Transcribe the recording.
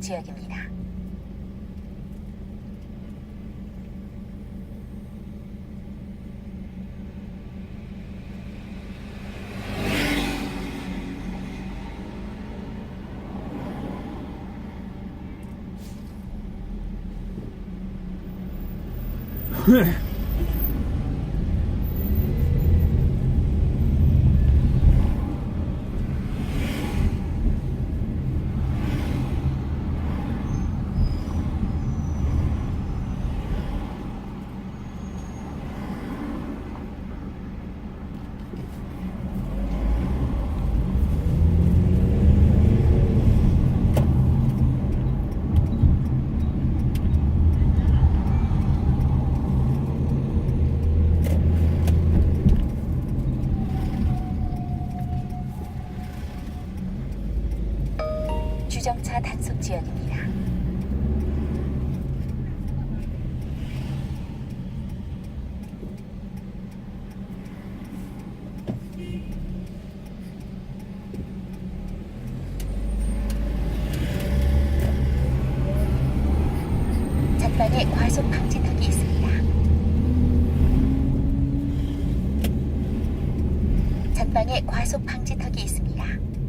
지역입니다. 주정차 단속 지역입니다. 전방에 과속 방지턱이 있습니다. 전방에 과속 방지턱이 있습니다.